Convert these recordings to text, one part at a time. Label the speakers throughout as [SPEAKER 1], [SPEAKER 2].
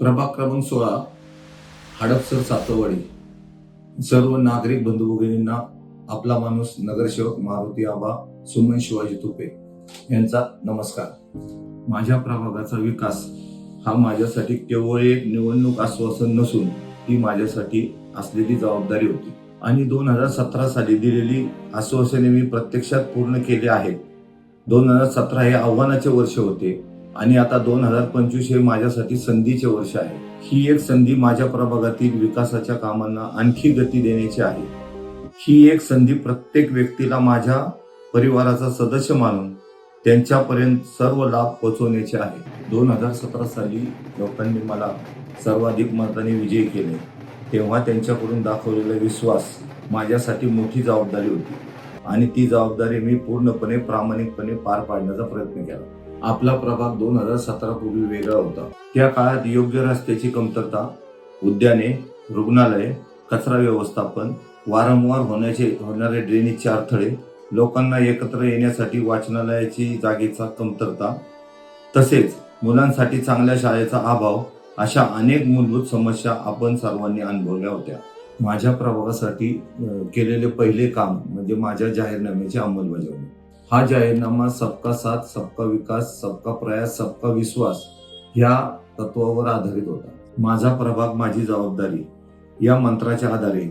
[SPEAKER 1] प्रभाग क्रमांक सोळा हडपसर सातवाडी. सर्व नागरिक बंधू भगिनींना आपला माणूस नगरसेवक मारुती आबा सुमन शिवाजी तुपे यांचा नमस्कार. माझ्या प्रभागाचा विकास हा माझ्यासाठी केवळ एक निवडणूक आश्वासन नसून ती माझ्यासाठी असलेली जबाबदारी होती. आणि दोन हजार सतरा साली दिलेली आश्वासने मी प्रत्यक्षात पूर्ण केली आहेत. दोन हजार सतरा हे आव्हानाचे वर्ष होते. आणि आता दोन हजार पंचवीस हे माझ्यासाठी संधीचे वर्ष आहे. ही एक संधी माझ्या प्रभागातील विकासाच्या कामांना आणखी गती देण्याची आहे. ही एक संधी प्रत्येक व्यक्तीला माझ्या परिवाराचा सदस्य मानून त्यांच्यापर्यंत सर्व लाभ पोहोचवण्याचे आहे. दोन हजार सतरा साली लोकांनी मला सर्वाधिक मताने विजयी केले. तेव्हा त्यांच्याकडून दाखवलेला विश्वास माझ्यासाठी मोठी जबाबदारी होती. आणि ती जबाबदारी मी पूर्णपणे प्रामाणिकपणे पार पाडण्याचा प्रयत्न केला. आपला प्रभाग दोन हजार सतरा पूर्वी वेगळा होता. त्या काळात योग्य रस्त्याची कमतरता उद्याने रुग्णालय कचरा व्यवस्थापन वारंवार होण्याचे होणारे ड्रेनेजचे अडथळे लोकांना एकत्र येण्यासाठी वाचनालयाची जागेचा कमतरता तसेच मुलांसाठी चांगल्या शाळेचा अभाव अशा अनेक मूलभूत समस्या आपण सर्वांनी अनुभवल्या होत्या. माझ्या प्रभावासाठी केलेले पहिले काम म्हणजे माझ्या जाहीरनाम्याची अंमलबजावणी. हा जाहीरनामा सबका साथ सबका विकास सबका प्रयास सबका विश्वास ह्या तत्वावर आधारित होता. माझा प्रभाग माझी जबाबदारी या मंत्राच्या आधारे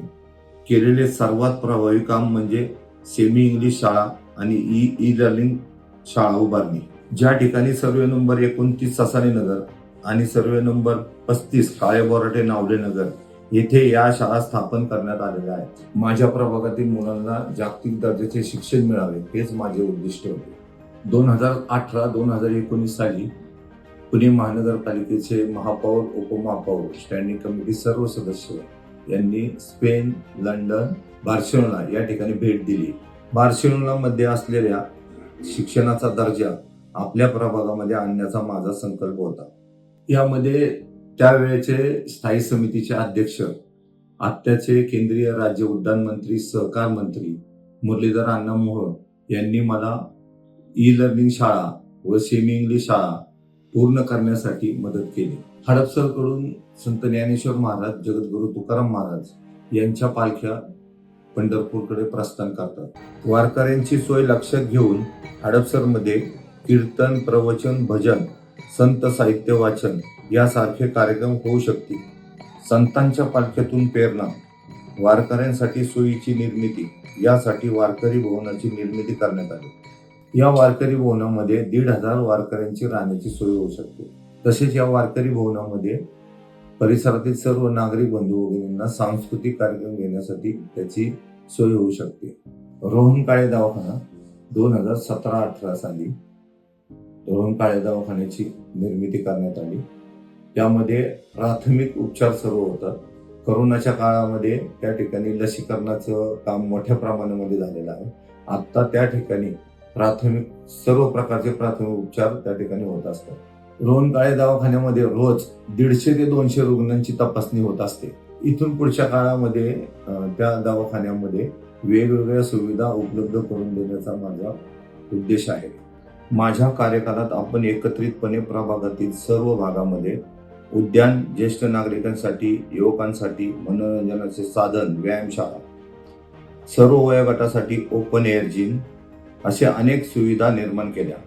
[SPEAKER 1] केलेले सर्वात प्रभावी काम म्हणजे सेमी इंग्लिश शाळा आणि ई ई लर्निंग शाळा उभारणी. ज्या ठिकाणी सर्वे नंबर एकोणतीस ससाने नगर आणि सर्वे नंबर पस्तीस काळे बोराटे नावले नगर येथे या शाळा स्थापन करण्यात आलेल्या आहेत. माझ्या प्रभागातील मुलांना जागतिक दर्जाचे शिक्षण मिळावे हेच माझे उद्दिष्ट होते. दोन हजार अठरा दोन हजार एकोणीस साली पुणे महानगरपालिकेचे महापौर उपमहापौर स्टँडिंग कमिटी सर्व सदस्य यांनी स्पेन लंडन बार्सिलोना या ठिकाणी भेट दिली. बार्सिलोना मध्ये असलेल्या शिक्षणाचा दर्जा आपल्या प्रभागामध्ये आणण्याचा माझा संकल्प होता. यामध्ये त्यावेळेचे स्थायी समितीचे अध्यक्ष आत्याचे केंद्रीय राज्य उड्डाण मंत्री सहकार मंत्री मुरलीधर अण्णा मोहोळ यांनी मला ई लर्निंग शाळा व सेमी इंग्लिश शाळा पूर्ण करण्यासाठी मदत केली. हडपसरकडून संत ज्ञानेश्वर महाराज जगद्गुरू तुकाराम महाराज यांच्या पालख्या पंढरपूरकडे प्रस्थान करतात. वारकऱ्यांची सोय लक्षात घेऊन हडपसरमध्ये कीर्तन प्रवचन भजन संत साहित्य वाचन यासारखे कार्यक्रम होऊ शकतील. संतांच्या पालख्यातून प्रेरणा वारकऱ्यांसाठी सोयीची निर्मिती यासाठी वारकरी भवनाची निर्मिती करण्यात आली. या वारकरी भवनामध्ये दीड हजार वारकऱ्यांची राहण्याची सोय होऊ शकते. तसेच या वारकरी भवनामध्ये परिसरातील सर्व नागरिक बंधू भगिनींना सांस्कृतिक कार्यक्रम घेण्यासाठी त्याची सोय होऊ शकते. रोहन काळे दवाखाना दोन हजार सतरा अठरा साली रोहन काळे दवाखान्याची निर्मिती करण्यात आली. त्यामध्ये प्राथमिक उपचार सर्व होतात. करोनाच्या काळामध्ये त्या ठिकाणी लसीकरणाचं काम मोठ्या प्रमाणामध्ये झालेलं आहे. आत्ता त्या ठिकाणी प्राथमिक सर्व प्रकारचे प्राथमिक उपचार त्या ठिकाणी होत असतात. रोहन काळे दवाखान्यामध्ये रोज दीडशे ते दोनशे रुग्णांची तपासणी होत असते. इथून पुढच्या काळामध्ये त्या दवाखान्यामध्ये वेगवेगळ्या सुविधा उपलब्ध करून देण्याचा माझा उद्देश आहे. माझ्या कार्यकालात आपण एकत्रितपणे प्रभागातील सर्व भागामध्ये उद्यान ज्येष्ठ नागरिकांसाठी युवकांसाठी मनोरंजनाचे साधन व्यायामशाळा सर्व वयोगटासाठी ओपन एअर जिम अशा अनेक सुविधा निर्माण केल्या.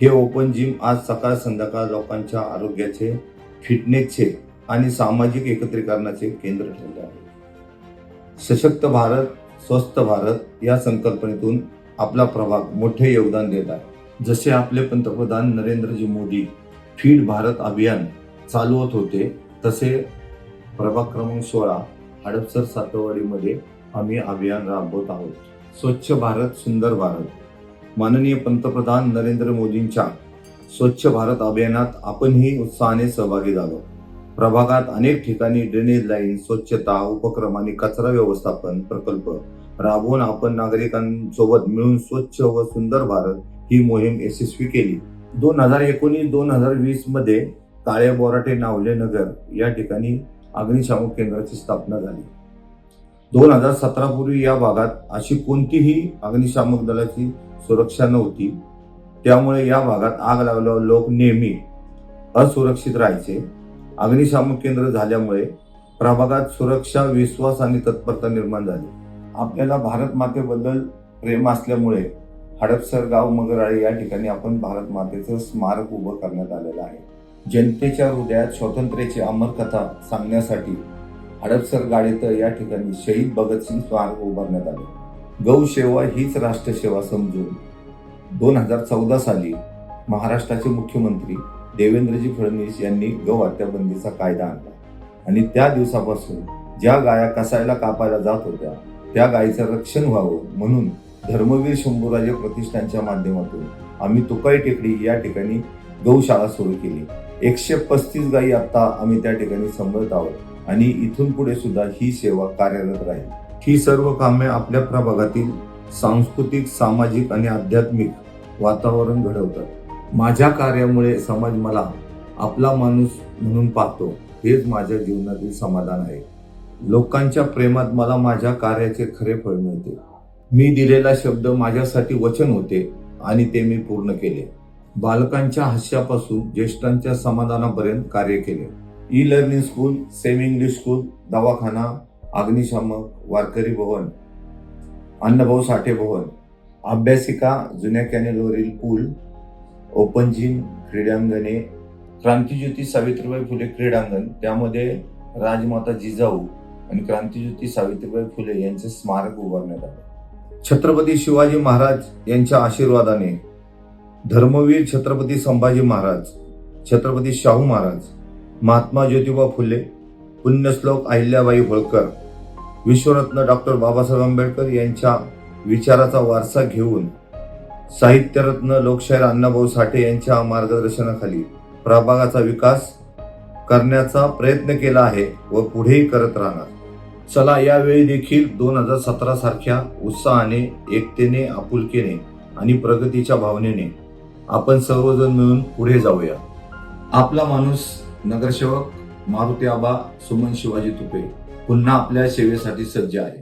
[SPEAKER 1] हे ओपन जिम आज सकाळ संध्याकाळ लोकांच्या आरोग्याचे फिटनेसचे आणि सामाजिक एकत्रीकरणाचे केंद्र ठरले आहे. सशक्त भारत स्वस्थ भारत या संकल्पनेतून आपला प्रभाग मोठे योगदान देत आहे. जसे आपले पंतप्रधान नरेंद्रजी मोदी फीड भारत अभियान चालवत होते तसे प्रभाग क्रमांक सोळा हडपसर सातवाडीमध्ये आम्ही अभियान राबवत आहोत. स्वच्छ भारत सुंदर भारत. माननीय पंतप्रधान नरेंद्र मोदींच्या स्वच्छ भारत अभियानात आपणही उत्साहाने सहभागी झालो. प्रभागात अनेक ठिकाणी ड्रेनेज लाईन स्वच्छता उपक्रम आणि कचरा व्यवस्थापन प्रकल्प राबवून आपण नागरिकांसोबत मिळून स्वच्छ व सुंदर भारत ही मोहीम यशस्वी केली. दोन हजार एकोणीस दोन हजार वीसमध्ये काळे बोराटे नावले नगर या ठिकाणी अग्निशामक केंद्राची स्थापना झाली. दोन हजार सतरा पूर्वी या भागात अशी कोणतीही अग्निशामक दलाची सुरक्षा नव्हती. त्यामुळे या भागात आग लागल्यावर लोक नेहमी असुरक्षित राहायचे. अग्निशामक केंद्र झाल्यामुळे प्रभागात सुरक्षा विश्वास आणि तत्परता निर्माण झाली. आपल्याला भारत मातेबद्दल प्रेम असल्यामुळे हडपसर गाव मगराळे या ठिकाणी आपण भारत मातेचं स्मारक उभं करण्यात आलेलं आहे. जनतेच्या हृदयात स्वातंत्र्याची अमर कथा सांगण्यासाठी हडपसर गाडीत या ठिकाणी शहीद भगतसिंग स्मारक उभारण्यात आले. गौ सेवा हीच राष्ट्रसेवा समजून दोन हजार चौदा साली महाराष्ट्राचे मुख्यमंत्री देवेंद्रजी फडणवीस यांनी गौ हत्याबंदीचा कायदा आणला. आणि त्या दिवसापासून ज्या गाया कसायला कापायला जात होत्या त्या गायीचं रक्षण व्हावं म्हणून धर्मवीर शंभूराजे प्रतिष्ठानच्या माध्यमातून आम्ही तुकाई टेकडी या ठिकाणी गौशाळा सुरू केली. एकशे पस्तीस गायी आता आम्ही त्या ठिकाणी सांभाळत आहोत आणि इथून पुढे सुद्धा ही सेवा कार्यरत राहील. ही सर्व कामे आपल्या प्रभागातील सांस्कृतिक सामाजिक आणि आध्यात्मिक वातावरण घडवतात. माझ्या कार्यामुळे समाज मला आपला माणूस म्हणून पाहतो हेच माझ्या जीवनातील समाधान आहे. लोकांच्या प्रेमात मला माझ्या कार्याचे खरे फळ मिळते. मी दिलेला शब्द माझ्यासाठी वचन होते आणि ते मी पूर्ण केले. बालकांच्या हास्यापासून ज्येष्ठांच्या समाधानापर्यंत कार्य केले. E learning school semi English school दवाखाना अग्निशामक वारकरी भवन अन्नभाऊ साठे भवन अभ्यासिका जुन्या कॅनेलवरील पूल ओपन जिम क्रीडांगणे क्रांतिज्योती सावित्रीबाई फुले क्रीडांगण त्यामध्ये राजमाता जिजाऊ आणि क्रांतिज्योती सावित्रीबाई फुले यांचे स्मारक उभारण्यात आले. छत्रपती शिवाजी महाराज यांच्या आशीर्वादाने धर्मवीर छत्रपती संभाजी महाराज छत्रपती शाहू महाराज महात्मा ज्योतिबा फुले पुण्यश्लोक अहिल्याबाई होळकर विश्वरत्न डॉक्टर बाबासाहेब आंबेडकर यांच्या विचाराचा वारसा घेऊन साहित्यरत्न लोकशाहीर अण्णाभाऊ साठे यांच्या मार्गदर्शनाखाली प्रभागाचा विकास करण्याचा प्रयत्न केला आहे व पुढेही करत राहणार. चला यावेळी देखील दोन हजार सतरा सारख्या उत्साहाने एकतेने आपुलकीने आणि प्रगतीच्या भावनेने आपण सर्वजण मिळून पुढे जाऊया. आपला माणूस नगरसेवक मारुती आबा सुमन शिवाजी तुपे पुन्हा आपल्या सेवेसाठी सज्ज आहे.